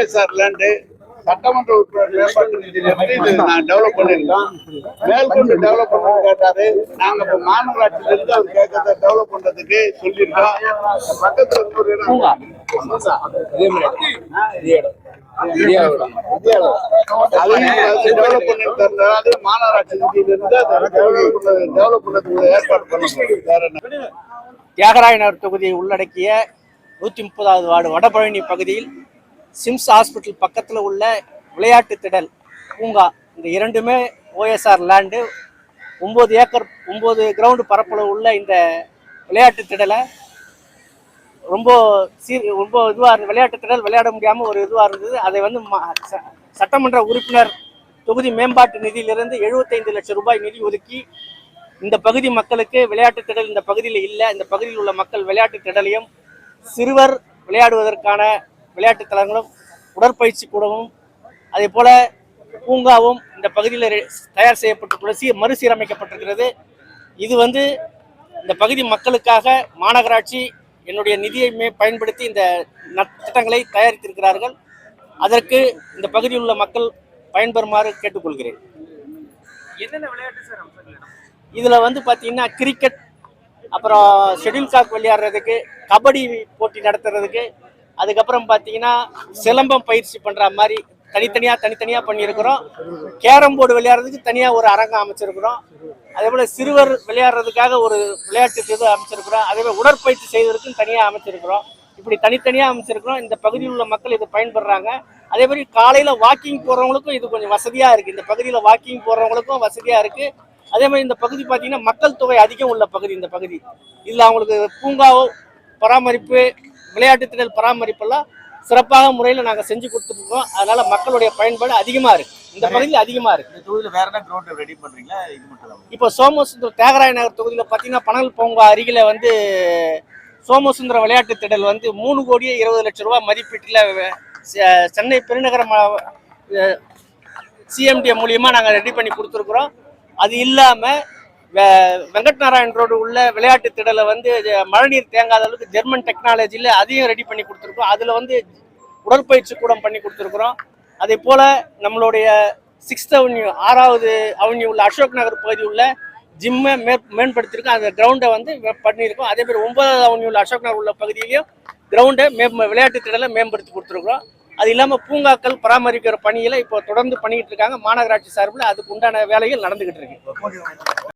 Land OSR land சட்டமன்ற உறுப்பினர் மேம்பாட்டு நிதியிலிருந்து இது நான் டெவலப் பண்ணிருக்கோம் மேற்கொண்டு டெவலப் பண்ணணும்னு கேட்டாரு. நாங்க இப்ப மாநகராட்சியில இருந்து அவர் கேட்கறத டெவலப் பண்றதுக்கு சொல்லியிருக்கோம். பக்கத்துல பண்ணி தரது மாநகராட்சி நிதியிலிருந்து டெவலப் பண்ண பண்ணதுக்கு ஏற்பாடு என்ன? தியாகராயநகர் தொகுதியை உள்ளடக்கிய நூற்றி முப்பதாவது வார்டு வடபழனி பகுதியில் சிம்ஸ் ஹாஸ்பிட்டல் பக்கத்தில் உள்ள விளையாட்டு திடல் பூங்கா இந்த இரண்டுமே ஓஎஸ்ஆர் லேண்டு ஒம்பது ஏக்கர் ஒம்பது கிரவுண்டு பரப்பளவு உள்ள இந்த விளையாட்டு திடலை ரொம்ப சீர் ரொம்ப இதுவாக இருந்தது விளையாட்டு திடல் விளையாட முடியாமல் ஒரு இதுவாக இருந்தது. அதை வந்து ம- ச- சட்டமன்ற உறுப்பினர் தொகுதி மேம்பாட்டு நிதியிலிருந்து எழுபத்தைந்து லட்சம் ரூபாய் நிதி ஒதுக்கி இந்த பகுதி மக்களுக்கு விளையாட்டு திடல் இந்த பகுதியில் இல்லை இந்த பகுதியில் உள்ள மக்கள் விளையாட்டு திடலையும் சிறுவர் விளையாடுவதற்கான விளையாட்டு தலங்களும் உடற்பயிற்சி கூடமும் அதே போல பூங்காவும் இந்த பகுதியில் தயார் செய்யப்பட்டு சீ மறுசீரமைக்கப்பட்டிருக்கிறது. இது வந்து இந்த பகுதி மக்களுக்காக மாநகராட்சி என்னுடைய நிதியை மே- பயன்படுத்தி இந்த திட்டங்களை தயாரித்திருக்கிறார்கள். அதற்கு இந்த பகுதியில் உள்ள மக்கள் பயன்பெறுமாறு கேட்டுக்கொள்கிறேன். இதுல வந்து பாத்தீங்கன்னா கிரிக்கெட் அப்புறம் ஷெட்யூல் காக் விளையாடுறதுக்கு கபடி போட்டி நடத்துறதுக்கு அதுக்கப்புறம் பார்த்தீங்கன்னா சிலம்பம் பயிற்சி பண்ணுற மாதிரி தனித்தனியாக தனித்தனியாக பண்ணியிருக்கிறோம். கேரம் போர்டு விளையாடுறதுக்கு தனியாக ஒரு அரங்கம் அமைச்சிருக்கிறோம். அதே போல் சிறுவர் விளையாடுறதுக்காக ஒரு விளையாட்டு இது அமைச்சிருக்கிறோம். அதே போல உடற்பயிற்சி செய்வதற்கும் தனியாக அமைச்சிருக்கிறோம். இப்படி தனித்தனியாக அமைச்சிருக்கிறோம். இந்த பகுதியில் உள்ள மக்கள் இது பயன்படுறாங்க. அதே மாதிரி காலையில் வாக்கிங் போகிறவங்களுக்கும் இது கொஞ்சம் வசதியாக இருக்குது இந்த பகுதியில் வாக்கிங் போகிறவங்களுக்கும் வசதியாக இருக்குது அதே மாதிரி இந்த பகுதி பார்த்தீங்கன்னா மக்கள் தொகை அதிகம் உள்ள பகுதி இந்த பகுதி. இதில் அவங்களுக்கு பூங்காவோ பராமரிப்பு விளையாட்டு திடல் பராமரிப்பெல்லாம் சிறப்பாக முறையில் நாங்கள் செஞ்சு கொடுத்துருக்கோம். அதனால மக்களுடைய பயன்பாடு அதிகமாக இருக்கு. இந்த பகுதியில் அதிகமாக இருக்கு. இந்த தொகுதியில் வேற என்ன கிரவுண்ட் ரெடி பண்றீங்களா? இது மட்டும் இப்போ சோமசுந்தரம் தியாகராய நகர் தொகுதியில் பார்த்தீங்கன்னா பனல் பூங்கா அருகில் வந்து சோமசுந்தரம் விளையாட்டு திடல் வந்து மூணு கோடியே இருபது லட்சம் ரூபாய் மதிப்பீட்டில் சென்னை பெருநகர சிஎம்டி மூலியமாக நாங்கள் ரெடி பண்ணி கொடுத்துருக்குறோம். அது இல்லாமல் வெங்கட் நாராயண் ரோடு உள்ள விளையாட்டு திடலை வந்து மழைநீர் தேங்காத அளவுக்கு ஜெர்மன் டெக்னாலஜியில் அதையும் ரெடி பண்ணி கொடுத்துருக்கோம். அதில் வந்து உடற்பயிற்சி கூடம் பண்ணி கொடுத்துருக்குறோம். அதே போல் நம்மளுடைய சிக்ஸ்த் அவென்யூ ஆறாவது அவென்யூ உள்ள அசோக் நகர் பகுதி உள்ள ஜிம்மை மே மேம்படுத்தியிருக்கோம். அந்த கிரவுண்டை வந்து பண்ணியிருக்கோம். அதே மாதிரி ஒன்பதாவது அவென்யூ உள்ள அசோக் நகர் உள்ள பகுதியிலையும் கிரவுண்டை மே விளையாட்டு திடலை மேம்படுத்தி கொடுத்துருக்குறோம். அது இல்லாமல் பூங்காக்கள் பராமரிக்கிற பணியில் இப்போ தொடர்ந்து பண்ணிக்கிட்டு இருக்காங்க. மாநகராட்சி சார்பில் அதுக்கு உண்டான வேலைகள் நடந்துகிட்டு இருக்கு.